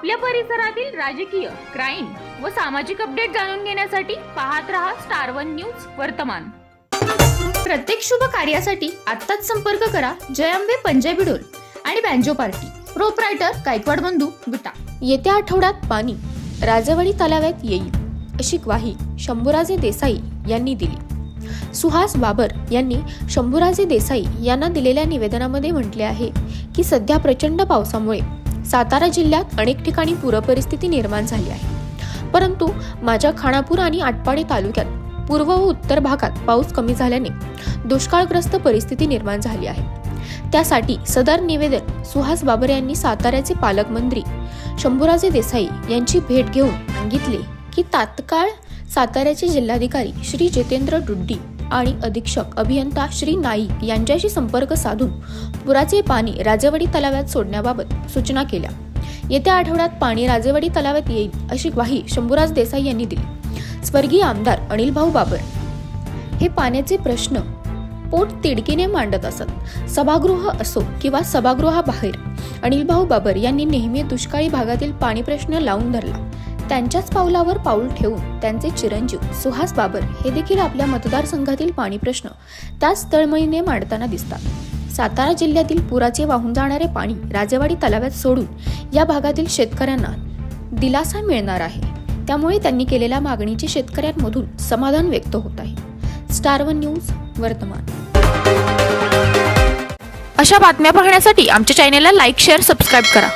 आपल्या परिसरातील राजकीय क्राईम व सामाजिक अपडेट जाणून घेण्यासाठी पाहत रहा स्टार वन न्यूज वर्तमान. प्रत्येक शुभ कार्यासाठी आत्ताच संपर्क करा जयंबे पंजाबी डोल आणि बँजो पार्टी. प्रोपरायटर गायकवाड बंधू विटा. येत्या आठवड्यात पाणी राजवाडी तलाव्यात येईल अशी ग्वाही शंभूराजे देसाई यांनी दिली. सुहास बाबर यांनी शंभूराजे देसाई यांना दिलेल्या निवेदनामध्ये म्हटले आहे की सध्या प्रचंड पावसामुळे सातारा जिल्ह्यात अनेक ठिकाणी पूरपरिस्थिती निर्माण झाली आहे. परंतु माझ्या खानापूर आणि आटपाडी तालुक्यात पूर्व व उत्तर भागात पाऊस कमी झाल्याने दुष्काळग्रस्त परिस्थिती निर्माण झाली आहे. त्यासाठी सदर निवेदन सुहास बाबर यांनी साताऱ्याचे पालकमंत्री शंभूराजे देसाई यांची भेट घेऊन सांगितले की तात्काळ साताऱ्याचे जिल्हाधिकारी श्री जितेंद्र डुड्डी आणि अधीक्षक अभियंता श्री नाईक यांच्याशी संपर्क साधून पुराचे पाणी राजेवाडी तलाव्यात सोडण्याबाबत सूचना केल्या. येत्या आठवड्यात पाणी राजेवाडी तलावात येईल अशी ग्वाही शंभूराज देसाई यांनी दिली. स्वर्गीय आमदार अनिल भाऊ बाबर. हे पाण्याचे प्रश्न पोट तिडकीने मांडत असत. सभागृह असो किंवा सभागृहाबाहेर अनिलभाऊ बाबर यांनी नेहमी दुष्काळी भागातील पाणी प्रश्न लावून धरला. त्यांच्याच पावलावर पाऊल ठेवून त्यांचे चिरंजीव सुहास बाबर हे देखील आपल्या मतदारसंघातील पाणी प्रश्न त्याच तळमळीने मांडताना दिसतात. सातारा जिल्ह्यातील पुराचे वाहून जाणारे पाणी राजेवाडी तलाव्यात सोडून या भागातील शेतकऱ्यांना दिलासा मिळणार आहे. त्यामुळे त्यांनी केलेल्या मागणीचे शेतकऱ्यांमधून समाधान व्यक्त होत आहे. स्टार वन न्यूज वर्तमान. अशा बातम्या पाहण्यासाठी आमच्या चॅनेलला लाईक शेअर सबस्क्राईब करा.